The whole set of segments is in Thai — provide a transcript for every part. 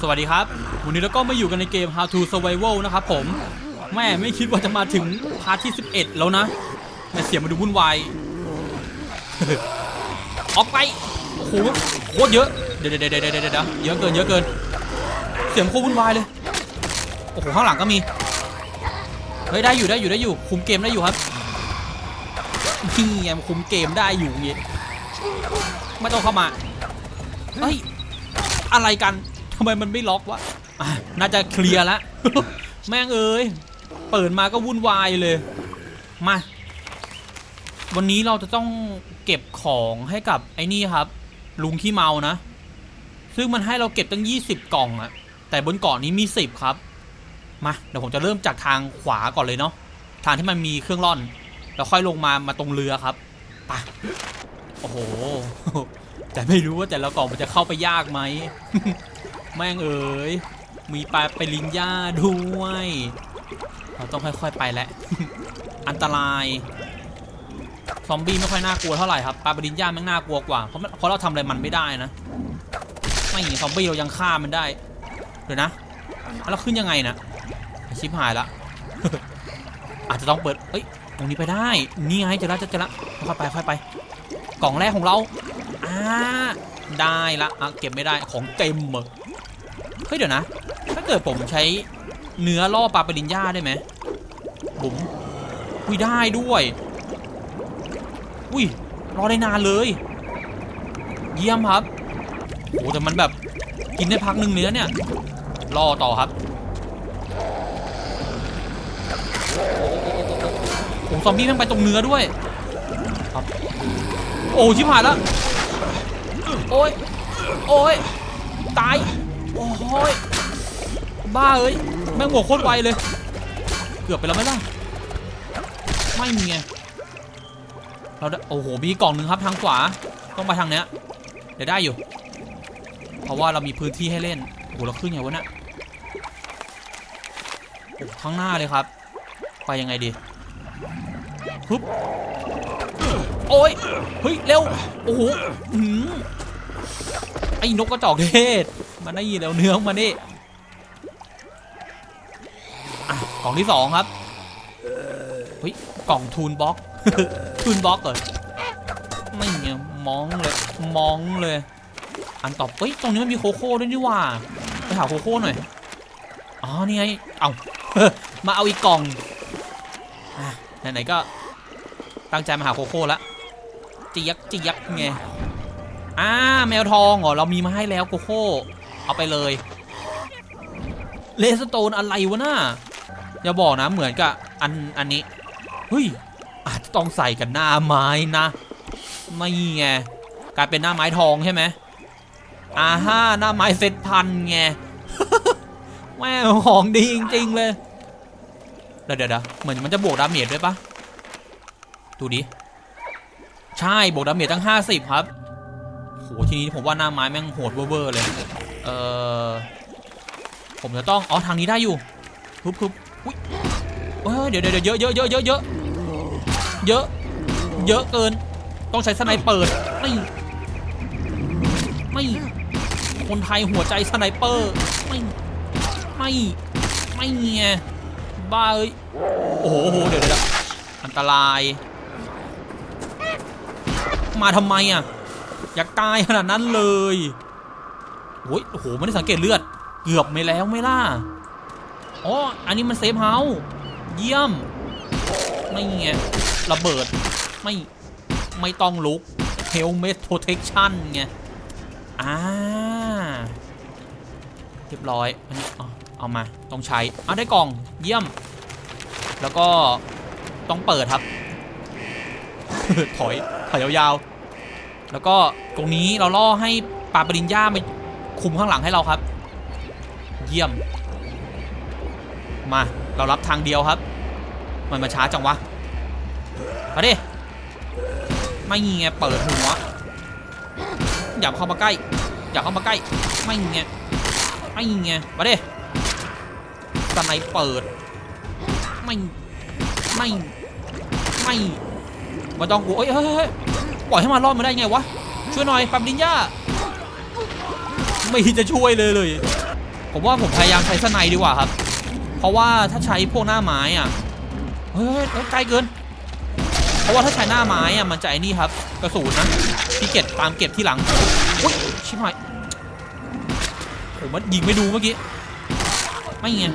สวัสดีครับ วันนี้เราก็มาอยู่กันในเกม How to Survival นะครับผม แม่ไม่คิดว่าจะมาถึงพาร์ทที่ 11 แล้วนะแม่เสียงมาดูวุ่นวาย ออกไป โอ้โหโคตรเยอะ เดี๋ยวเดี๋ยวเดี๋ยวเดี๋ยวเยวเยอะเกินเยอะเกิน เสียงโคตรวุ่นวายเลย โอ้โหข้างหลังก็มี เฮ้ยได้อยู่ได้อยู่ได้อยู่ คุมเกมได้อยู่ครับนี่ไงคุมเกมได้อยู่อย่างงี้ไม่ต้องเข้ามา เฮ้ย อะไรกันำไมมันไม่ล็อกวะน่าจะเคลียร์แล้วแม่งเอ้ยเปิดมาก็วุ่นวายเลย มา วันนี้เราจะต้องเก็บของให้กับไอ้นี่ครับ ลุงขี้เมานะ ซึ่งมันให้เราเก็บตั้ง 20 กล่องอะแต่บนเกาะนนี้มี 10 ครับ มาเดี๋ยวผมจะเริ่มจากทางขวาก่อนเลยเนาะทางที่มันมีเครื่องร่อน แล้วค่อยลงมามาตรงเรือครับไปโอ้โหแต่ไม่รู้ว่าแต่ละกล่องมันจะเข้าไปยากไหม แม่งเอ๋ยมีปลาไปลิงย่าด้วย เราต้องค่อยๆไปแหละ อันตรายซอมบี้ไม่ค่อยน่ากลัวเท่าไหร่ครับปลาปลินย่าแม่งน่ากลัวกว่าเพราะมันเพราะเราทำอะไรมันไม่ได้นะไม่ซอมบี้เรายังฆ่ามันได้เดี๋ยวนะแล้วขึ้นยังไงนะชิบหายละอาจจะต้องเปิดเอ้ยตรงนี้ไปได้ นี่ไงเจอแล้วเจอแล้วค่อยไปค่อยไป กล่องแรกของเราอ่าได้ละอะเก็บไม่ได้ของเต็มเหรอ ฮ้ยเดี๋ยวนะ ถ้าเกิดผมใช้เนื้อล่อปลาปริญญาได้ไหมบุ๋มอุ้ยได้ด้วย อุ้ยรอได้นานเลย เยี่ยมครับโอ้แต่มันแบบกินได้พักหนึ่งเนื้อเนี่ยรอต่อครับโอ้ซอมบี้แม่งไปตรงเนื้อด้วยครับโอ้ชิบหายแล้วโอ้ยโอ้ยตาย โอ้ยบ้าเอ้ยแม่งบวกโคตรไวเลย เกือบไปแล้วไหมล่ะไม่มีไงเราโอ้โหมีกล่องหนึ่งครับทางขวาต้องไปทางเนี้ยเดี๋ยวได้อยู่ เพราะว่าเรามีพื้นที่ให้เล่นโอ้โหเราขึ้นไงวะเนี่ยโอ้ข้างหน้าเลยครับ ไปยังไงดีฮึบโอ้ยเฮ้ยเร็วโอ้โหอื้อหือไอ้นกกระจอกเทศ มันได้ยินแล้วเนื้อมานี่กล่องที่สองครับเฮ้ยกล่องทูนบ็อกทูนบ็อกเหรอไม่เงี้ยมองเลยมองเลย อันต่อเฮ้ยตรงนี้มันมีโคโค่ด้วยนี่ว่าไปหาโคโค่หน่อยอ๋อนี่ไงเอามาเอาอีกกล่องอไหนๆก็ตั้งใจมาหาโคโค่ละเจียักเจียักไงอ่าแมวทองเหรอเรามีมาให้แล้วโคโค่ เอาไปเลยเลสโตนอะไรวะน่าอย่าบอกนะเหมือนกับอันอันนี้เฮ้ยอาจจะต้องใส่กันหน้าไม้นะ ไม่ไงกลายเป็นหน้าไม้ทองใช่ไหมอ่าฮ่าหน้าไม้เซตพันไงแม่ของดีจริงๆเลยเดี๋ยวเดี๋ยวเหมือนมันจะบวกดาเมจด้วยปะดูดิใช่บวกดาเมจตั้ง 50 ครับโหทีนี้ผมว่าหน้าไม้แม่งโหดเวอร์เลย เออผมจะต้อง อ๋อ ทางนี้ได้อยู่ฮึบฮึบอุ้ยเอ้ยเดี๋ยวเดี๋ยวเดี๋ยวเยอะเยอะเยอะเยอะเยอะเยอะเกิน ต้องใช้สไนเปิดไม่ไม่คนไทยหัวใจสไนเปอร์ไม่ไม่ไม่เงี้ยบ้าเอ้ยโอ้โหโอ้โหเดี๋ยวเดี๋ยวอันตราย มาทำไมอะ อยากตายขนาดนั้นเลย โอ้ยโอ้โหไม่ได้สังเกตเลือด เกือบไม่แล้วไม่ล่ะอ๋ออันนี้มันเซฟเฮาส์เยี่ยม ไม่เงี้ยระเบิดไม่ไม่ต้องลุกเฮลเม t โ r เทคชั่นไงอ่าเรียบร้อยอันนี้เอามาต้องใช้เอาได้กล่องเยี่ยม แล้วก็ต้องเปิดครับ ถอยถอยยาวๆแล้วก็ตรงนี้เราล่อให้ปลาปริญญามา คุมข้างหลังให้เราครับ เยี่ยม มาเรารับทางเดียวครับ มันมาช้าจังวะมาดิไม่เงี้ยเปิดหัวอย่าเข้ามาใกล้อย่าเข้ามาใกล้ ไม่เงี้ยไม่เงี้ยมาดิสไนเปิด ไม่ไม่ไม่ม่ต้องกลัวเฮ้ยเฮ้ยเฮ้ยปล่อยให้มันรอดมาได้ไงวะช่วยหน่อยปั๊มดินย่า ไม่จะช่วยเลยเลย ผมว่าผมพยายามใช้สไนด์ดีกว่าครับ เพราะว่าถ้าใช้พวกหน้าไม้อะเฮ้ยเฮ้ยใกล้เกิน เพราะว่าถ้าใช้หน้าไม้อะมันจะไอ้นี่ครับกระสุนนะที่เก็บตามเก็บที่หลังอุ้ยชิบหายผมมันยิงไม่ดูเมื่อกี้ไม่เงี้ย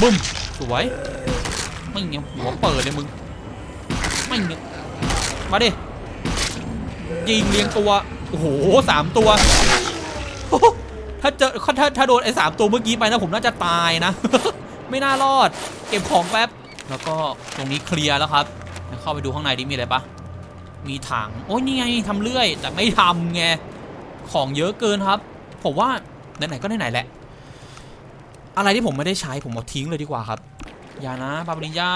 บึ้มสวยไม่เงี้ยหัวเปิดเลยมึงไม่เงี้ยมาดิยิงเรียงตัว โอ้โหสามตัว ถ้าเจอถ้าถ้าโดนไอ้สามตัวเมื่อกี้ไปนะผมน่าจะตายนะ ไม่น่ารอด เก็บของแป๊บ แล้วก็ตรงนี้เคลียร์แล้วครับเดี๋ยวเข้าไปดูข้างในดิมีอะไรปะมีถัง โอ้ยนี่ไงทำเลื่อย แต่ไม่ทำไง ของเยอะเกินครับ ผมว่าไหนๆก็ไหนๆแหละ อะไรที่ผมไม่ได้ใช้ผมเอาทิ้งเลยดีกว่าครับ อย่านะปาปริญญา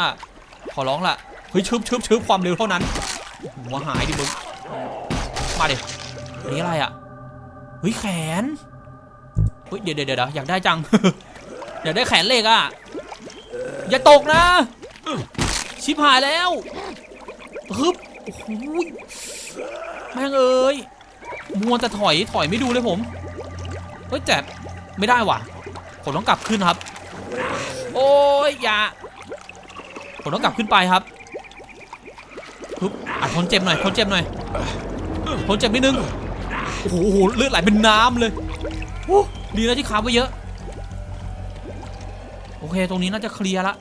ขอร้องละเฮ้ยชึบชึบชึบความเร็วเท่านั้นหัวหายดิมึงมาเดิ อันนี้อะไรอะเฮ้ยแขนเฮ้ยเดี๋ยวเดี๋ยวเดี๋ยวอยากได้จังอยากได้แขนเหล็กอะ อย่าตกนะ ชิบหายแล้วฮึบโอ้โหแม่งเอ้ยมัวแต่ถอยถอยไม่ดูเลยผมเฮ้ยแต่ไม่ได้ว่ะ ผมต้องกลับขึ้นครับ โอ้ยอย่าผมต้องกลับขึ้นไปครับฮึบอะทนเจ็บหน่อยทนเจ็บหน่อยทนเจ็บนิดนึง อ้โหโอ้โหเลือดไหลเป็นน้ำเลยโอ้ดีนะที่ค้าไว้เยอะ โอเค ตรงนี้น่าจะเคลียร์ละ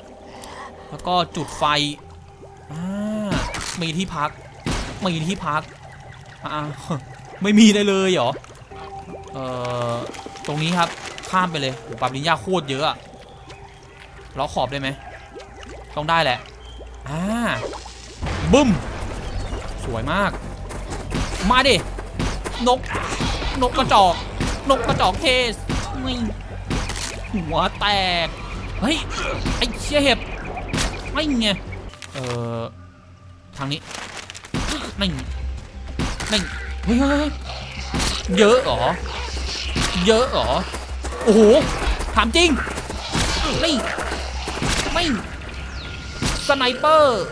แล้วก็จุดไฟมีที่พัก มีที่พักอ่าไม่มีได้เลยเหรอ เอ่อ ตรงนี้ครับ ข้ามไปเลยโหปรับลินยาโคตรเยอะอะล้อขอบได้ไหม ต้องได้แหละ อ่าบึ้ม สวยมาก มาดิ นก นกกระจอก นกกระจอกเทสไม่หัวแตก เฮ้ย ไอ้เชี่ยเห็บไม่ไง เอ่อทางนี้ไม่ไม่เฮ้ยเฮ้ยเยอะหรอ เยอะหรอ โอ้โห ถามจริง ไม่ ไม่ สไนเปอร์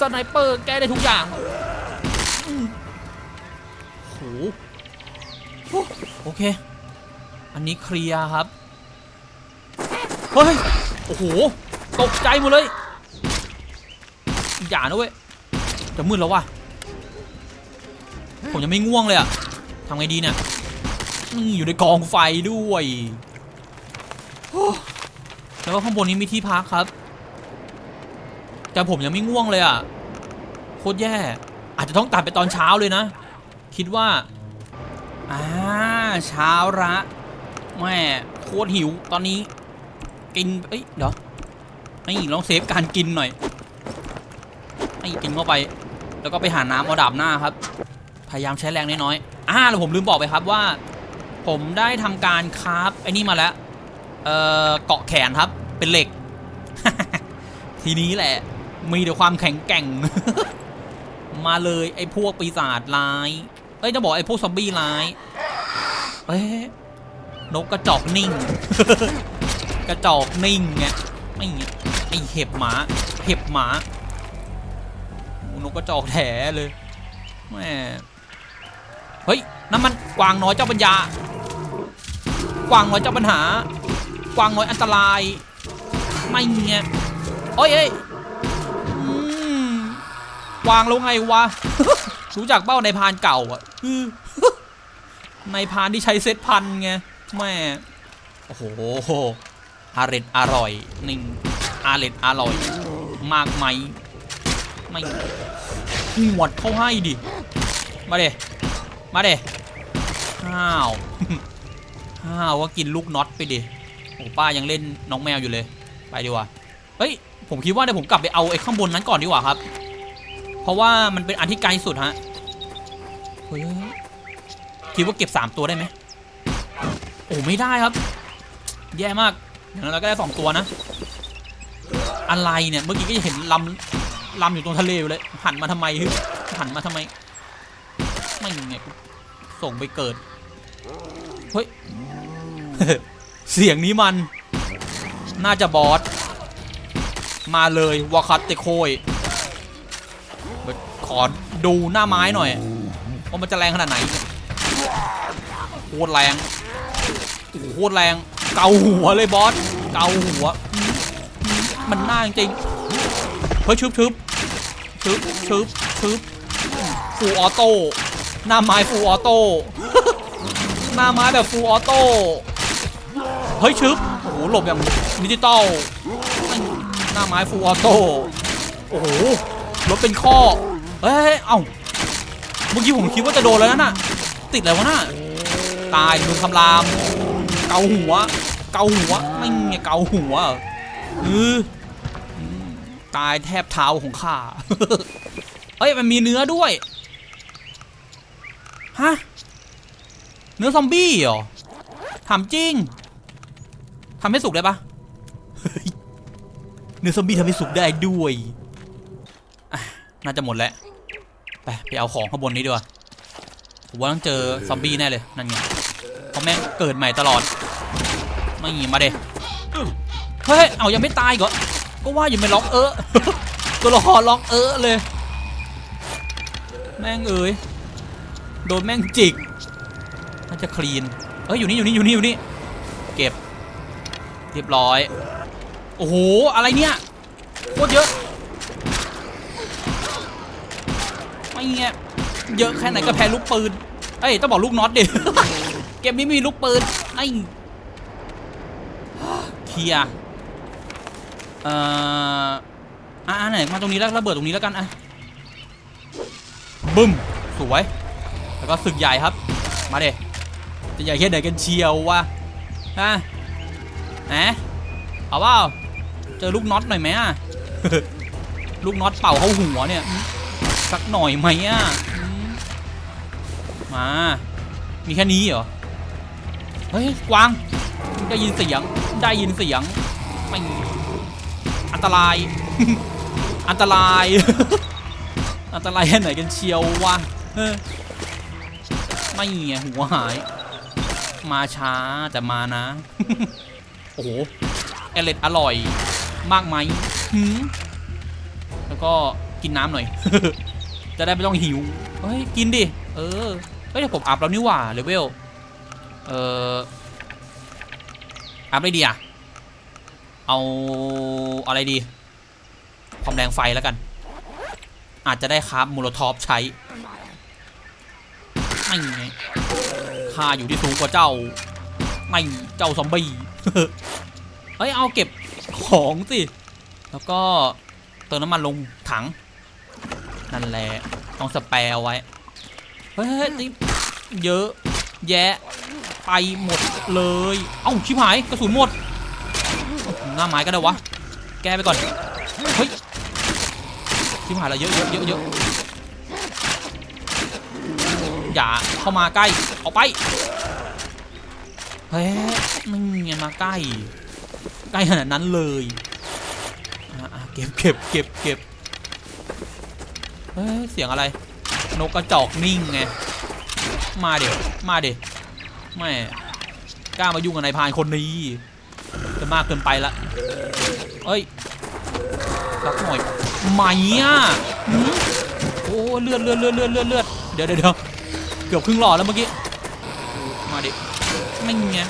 สไนเปอร์ แก้ได้ทุกอย่าง หโอเค อันนี้เคลียร์ครับ เฮ้ย โอ้โห ตกใจหมดเลย อย่านะเว้ย จะมืดแล้ววะผมยังไม่ง่วงเลยอะทำไงดีเนี่ยนี่อยู่ในกองไฟด้วยแล้วก็ข้างบนนี้มีที่พักครับ แต่ผมยังไม่ง่วงเลยอะโคตรแย่ อาจจะต้องตัดไปตอนเช้าเลยนะ คิดว่าอ่าเช้าละแม่โคตรหิวตอนนี้ กินเอ้ยเดี๋ยวไม่ลองเซฟการกินหน่อยไม่กินเข้าไป แล้วก็ไปหาน้ำเอาดาบหน้าครับ พยายามใช้แรงน้อยๆอ่าแล้วผมลืมบอกไปครับว่า ผมได้ทำการคราฟไอ้นี่มาแล้วเอ่อเกาะแขนครับเป็นเหล็ก ทีนี้แหละ มีแต่ความแข็งแกร่ง มาเลยไอ้พวกปีศาจร้าย เอ้ยจะบอกไอ้พวกซอมบี้ร้าย เอ้ยนกกระจอกนิ่ง กระจอกนิ่งไงไม่ไงไอเห็บหมา เห็บหมาอ้นกกระจอกแถเลยแม่เฮ้ยนั่นมันกวางน้อยเจ้าปัญญา กวางน้อยเจ้าปัญหา กวางน้อยอันตราย ไม่เงี้ยโอ้ยเอ้ยกวางล้ไงวะ รู้จักเบ้าในพานเก่าอะ ในพานที่ใช้เซตพันไงแม่โอ้โหอาเร็ดอร่อยหนิ่งอาเร็ดอร่อย มากไหมไม่หวดเข้าให้ดิ มาเดมาเดห้าวห้าวว่ากินลูกน็อตไปดิโอ้ป้ายังเล่นน้องแมวอยู่เลย ไปดีกว่า เฮ้ย ผมคิดว่าเดี๋ยวผมกลับไปเอาไอ้ข้างบนนั้นก่อนดีกว่าครับ เพราะว่ามันเป็นอันที่ไกลสุดฮะ ฮ้ยคิดว่าเก็บสามตัวได้ไหมโอ้ไม่ได้ครับ แย่มากอย่างนั้นเราก็ได้สองตัวนะ อะไรเนี่ย เมื่อกี้ก็เห็นลำลำอยู่ตรงทะเลอยู่เลย หันมาทำไมฮึหันมาทำไม ไม่เนี่ยส่งไปเกิด เฮ้ย เสียงนี้มัน น่าจะบอส มาเลยวาคัตเตโคยขอดูหน้าไม้หน่อย ว่ามันจะแรงขนาดไหนโคตรแรงโอ้โหโคตรแรง เกาหัวเลยบอส เกาหัว มันน่าจริงเฮ้ยชึบชึบชึบชึบชึบฟูออโต้ หน้าไม้ฟูออโต้ หน้าไม้แบบฟูออโต้ เฮ้ยชึบโอ้โหหลบอย่างดิจิตอล หน้าไม้ฟูออโต้ โอ้โหรถเป็นข้อเฮ้ย เอ้า เมื่อกี้ผมคิดว่าจะโดนแล้วน่ะ ติดอะไรวะน่ะ ตายมือคำราม เกาหัว เกาหัวไม่ไงเกาหัวเออตายแทบเท้าของข้า เฮ้ยมันมีเนื้อด้วย ฮะ เนื้อซอมบี้เหรอถามจริงทำให้สุกได้ปะเนื้อซอมบี้ทำให้สุกได้ด้วย น่าจะหมดแล้ว ไปไปเอาของข้างบนนี้ดีกว่าผมว่าต้องเจอซอมบี้แน่เลยนั่นไงเพราะแม่งเกิดใหม่ตลอดไม่งี้มาเด้เฮ้ยเอายังไม่ตายอีก็ก็ว่าอยู่ไม่ล็อกเออตัวละครล็อกเออเลย แม่งเอ้ยโดนแม่งจิกน่าจะคลีนเอ้ยอยู่นี่อยู่นี่อยู่นี่อยู่นี่เก็บเรียบร้อย โอ้โห อะไรเนี่ยโคตรเยอะ ไม่ เงี้ยเยอะแค่ไหนก็แพ้ลูกปืนเอ้ยต้องบอกลูกน็อตดิเกมนี้มีลูกปืนไอ้เคลียเอ่ออ่าไหนมาตรงนี้แล้วระเบิดตรงนี้แล้วกันอะบึ้มสวยแล้วก็ศึกใหญ่ครับ มาเดจะใหญ่แค่ไหนกันเชียววะฮะแหมเอาเปล่าเจอลูกน็อตหน่อยไหมอะลูกน็อตเป่าเข้าหัวเนี่ย สักหน่อยไหมอะมา มีแค่นี้เหรอ เฮ้ย กวาง ได้ยินเสียง ได้ยินเสียงไม่อันตราย อันตราย อันตรายแค่ไหนกันเชียววะไม่ไงหัวหาย มาช้าแต่มานะ โอ้โหเอเลดอร่อยมากไหมแล้วก็กินน้ำหน่อย จะได้ไม่ต้องหิว เฮ้ย กินดิ เออ เฮ้ยเดี๋ยวผมอัพแล้วนี่หว่าเลเวล เอออัพอะไรดีอะเอาอะไรดี ความแรงไฟแล้วกัน อาจจะได้คราฟมูลทอปใช้ไม่ไงข้าอยู่ที่สูงกว่าเจ้า ไม่ เจ้าซอมบี้ เฮ้ย เอาเก็บของสิ แล้วก็เติมน้ำมันลงถัง นั่นแหละต้องสแปรเอาไว้ เฮ้ยเยนี่เยอะ แยะ ไปหมดเลย เอ้าชิบหายกระสุนหมด หน้าไม้ก็ได้วะ แก้ไปก่อน เฮ้ยชิบหายแล้วเยอะเยอะเยอะเยอะอย่าเข้ามาใกล้ ออกไป เฮ้ยไม่เงียมาใกล้ ใกล้ขนาดนั้นเลยเก็บเก็บเก็บเก็บ เฮ้ยเสียงอะไร นกกระจอกนิ่งไง มาเดี๋ยวมาเดี๋ยวไม่กล้ามายุ่งกับนายพานคนนี้จะมากเกินไปละเอ้ยสักหน่อยไหมอะโอ้เลือดเลือดเลือดเลือดเลือดเลือดเดี๋ยวเดี๋ยวเดี๋ยวเกือบครึ่งหลอดแล้วเมื่อกี้ มาดิไม่เงี้ย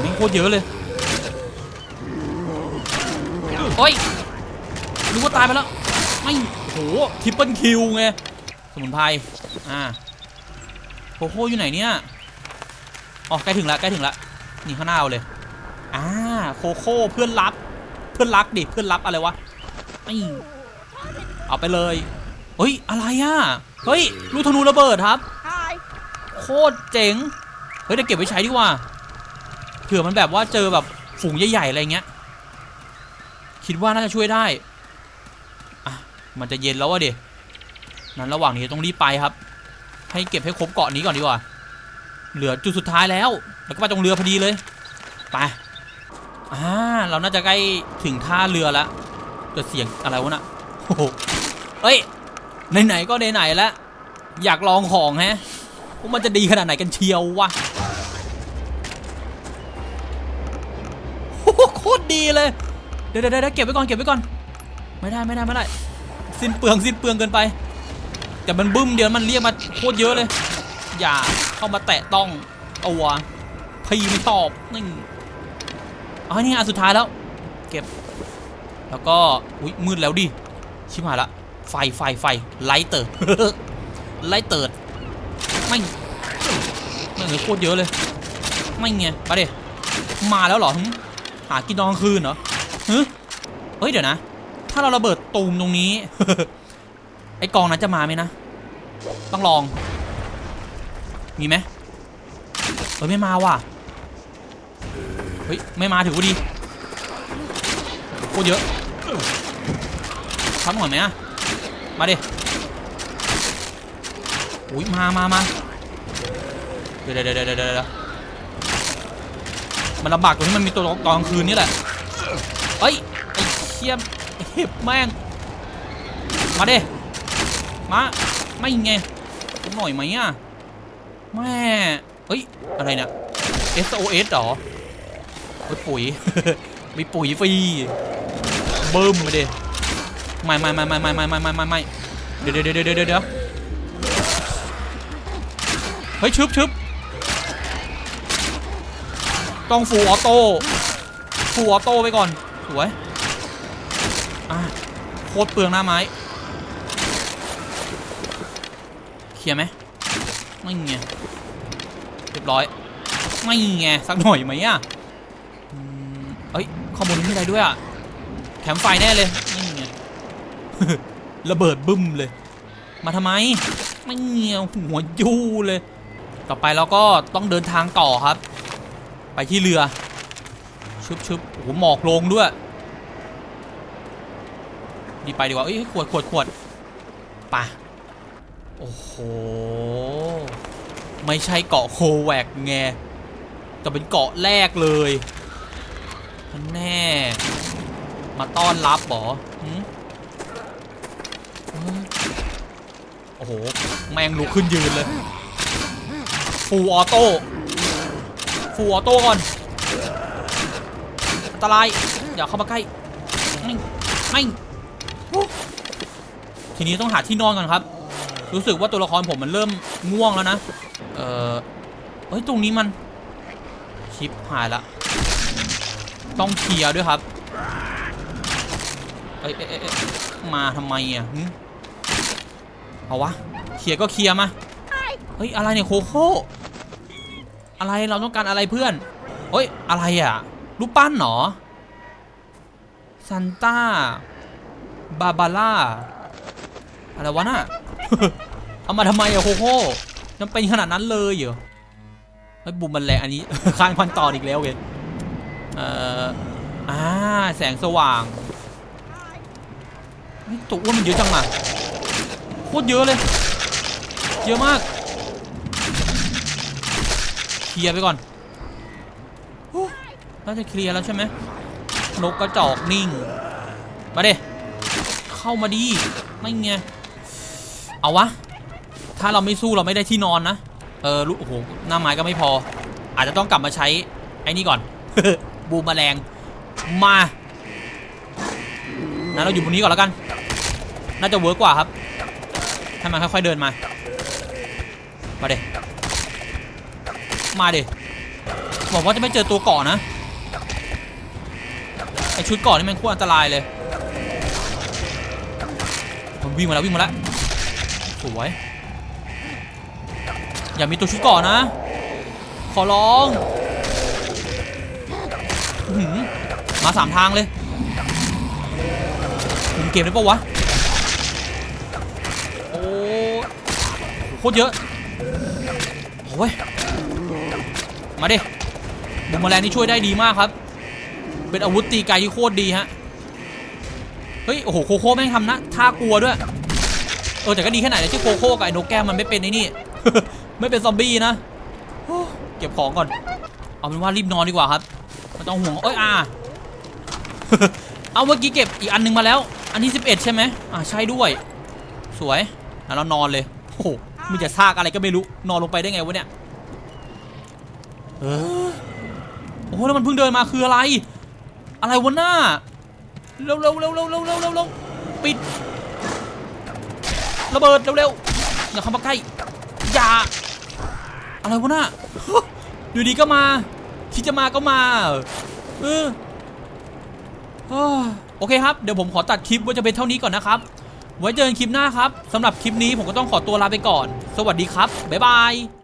ไม่งโคตรเยอะเลยโอ้ยรู้ว่าตายไปแล้ว ไม่โหทริปเปิลคิวไงสมุนไพรอ่าโคโค่อยู่ไหนเนี่ยอ๋อใกล้ถึงแล้วใกล้ถึงแล้วนี่ข้างหน้าเอาเลยอ่าโคโค่เพื่อนรักเพื่อนรักดิเพื่อนรักอะไรวะนี่เอาไปเลยเฮ้ยอะไรอะเฮ้ยลูกธนูระเบิดครับ Hi. โคตรเจ๋งเฮ้ยเดี๋ยวเก็บไว้ใช้ดีกว่าเผื่อมันแบบว่าเจอแบบฝูงใหญ่ๆอะไรเงี้ยคิดว่าน่าจะช่วยได้อะ มันจะเย็นแล้ววะเดนั้นระหว่างนี้ต้องรีบไปครับ ให้เก็บให้ครบเกาะนี้ก่อนดีกว่า เหลือจุดสุดท้ายแล้ว แล้วก็ไปตรงเรือพอดีเลย ไป อ่า เราน่าจะใกล้ถึงท่าเรือแล้วเกิดเสียงอะไรวะน่ะโอ้โหเฮ้ย ไหนๆ ก็ไหนๆแล้ว อยากลองของแฮะว่ามันจะดีขนาดไหนกันเชียววะโอ้โหโคตรดีเลยเดี๋ยวเดี๋ยวเดี๋ยวเก็บไว้ก่อน เก็บไว้ก่อน ไม่ได้ ไม่ได้ ไม่ได้ สิ้นเปลืองสิ้นเปลืองเกินไป แต่มันบึ้มเดียวมันเรียกมาโคตรเยอะเลย อย่าเข้ามาแตะต้องตัวพี่ไม่ชอบนี่อ๋อนี่อันสุดท้ายแล้ว เก็บ แล้วก็อุ้ยมืดแล้วดิชิบหายละไฟไฟไฟไลท์เติร์ดไลท์เติร์ดไม่ไม่เหลือโคตรเยอะเลย ไม่ไงมาเดี๋ยมาแล้วเหรอหากินตอนกลางคืนเหรอเฮ้ยเดี๋ยวนะ ถ้าเราระเบิดตูมตรงนี้ ไอกองนั้นจะมาไหมนะ ต้องลอง มีไหมเฮ้ยไม่มาว่ะ เฮ้ย ไม่มาถือว่าดีโคตรเยอะทับหน่อยไหมอะมาดิอุ้ยมามามาเดี๋ยวเดี๋ยวเดี๋ยวเดี๋ยวเดะมันลำบากตรงที่มันมีตัวตอนกลางคืนนี่แหละเอ้ยไอ้เชี่ยม เห็บแม่ง มาเดิมา ไม่ไงหน่อยไหมอะ แม่เอ้ย อะไรเนี่ย SOS หรอโอ้ยปุ๋ย มีปุ๋ยฟรีเบิ่มมาเดิไม่ไม่ไม่ไม่ไม่ไม่ไม่ไม่ไม่ไม่เดี๋ยวเดี๋ยวเดี๋ยวเดี๋ยวเดี๋ยวเฮ้ยชึบชึบต้องฟูออโต้ฟูออโต้ไปก่อน สวย อะโคตรเปลืองหน้าไม้เคลียร์ไหมไม่เงี้ยเรียบร้อย ไม่ไงสักหน่อยไหมอะเอ้ยข้อมูลนี้มีอะไรด้วยอะแถมไฟแน่เลยไม่ไงระเบิดบึ้มเลย มาทำไม ไม่เงี้ยหัวยู่เลย ต่อไปเราก็ต้องเดินทางต่อครับ ไปที่เรือชึบชึบโอ้โหหมอกลงด้วย ดีไปดีกว่าเอ้ยขวดขวดขวดปะโอ้โห ไม่ใช่เกาะโคแวกไงแต่เป็นเกาะแรกเลยแน่ มาต้อนรับหรอโอ้โห แมงลุกขึ้นยืนเลย ฟูออโต้ ฟูออโต้ก่อน อันตราย อย่าเข้ามาใกล้ ไม่ ไม่ ทีนี้ต้องหาที่นอนก่อนครับ รู้สึกว่าตัวละครผมมันเริ่มง่วงแล้วนะ เออเฮ้ยตรงนี้มัน ชิปหายละ ต้องเคลียร์ด้วยครับเอ้ยเอ้ยเอ้ยมาทำไมอะหึเอาวะเคลียร์ก็เคลียร์มาเฮ้ยอะไรเนี่ยโคโค่อะไรเราต้องการอะไรเพื่อนเฮ้ยอะไรอะรูปปั้นเหรอซันต้าบาบาร่า อะไรวะน่ะ เอามาทำไมอะโคโค่จำเป็นขนาดนั้นเลยเหรอเฮ้บุมมันแรงอันนี้ข้างพันต่ออีกแล้วเว้ยเอ่ออ่าแสงสว่างเฮ้ยตัวอ้วนมันเยอะจังอะโคตรเยอะเลย เยอะมากเคลียร์ไปก่อนโอ้น่าจะเคลียร์แล้วใช่ไหมนกกระจอกนิ่ง มาเด้เข้ามาดี ไม่เงี้ เอาวะ ถ้าเราไม่สู้เราไม่ได้ที่นอนนะ เออรู้โอ้โห หน้าไม้ก็ไม่พอ อาจจะต้องกลับมาใช้ไอ้นี่ก่อน บูมแมลง มานะเราอยู่บนนี้ก่อนแล้วกัน น่าจะเวิร์กกว่าครับ ให้มันค่อยๆเดินมา มาเดมาเดบอกว่าจะไม่เจอตัวเกาะนะ ไอชุดเกาะนี่มันโคตรอันตรายเลย มันวิ่งมาแล้ววิ่งมาแล้ว สวย อย่ามีตัวชุดกาะนนะ ขอร้องมาสามทางเลยคุมเกมได้ปะวะ โอ้โหโคตรเยอะ โอ้ย มาดิบุมแมลงนี่ช่วยได้ดีมากครับ เป็นอาวุธตีไกลที่โคตรดีฮะ เฮ้ย โอ้โห โคโค่แม่งทำนะท่ากลัวด้วย เออแต่ก็ดีแค่ไหนนะชื่อโคโค่กับไอ้นกแก้วมันไม่เป็นไอ้นี่ ไม่เป็นซอมบี้นะเก็บของก่อน เอาเป็นว่ารีบนอนดีกว่าครับไม่ต้องห่วงเอ้ยอาเอาเมื่อกี้เก็บอีกอันนึงมาแล้ว อันที่11 ใช่ไหมอ่าใช่ด้วย สวยแล้วนอนเลยโอ้โหมันจะซากอะไรก็ไม่รู้นอนลงไปได้ไงวะเนี่ยโอ้โหแล้วมันเพิ่งเดินมาคืออะไร อะไรวะหน้าเร็วเร็วเร็วเร็วเร็วเร็วปิด ระเบิดเร็วๆอย่าเข้ามาใกล้อย่าอะไรวะน่ะอยู่ดีก็มาที่จะมาก็มาเออโอเคครับ เดี๋ยวผมขอตัดคลิปว่าจะเป็นเท่านี้ก่อนนะครับ ไว้เจอกันคลิปหน้าครับสำหรับคลิปนี้ผมก็ต้องขอตัวลาไปก่อน สวัสดีครับ บ๊ายบาย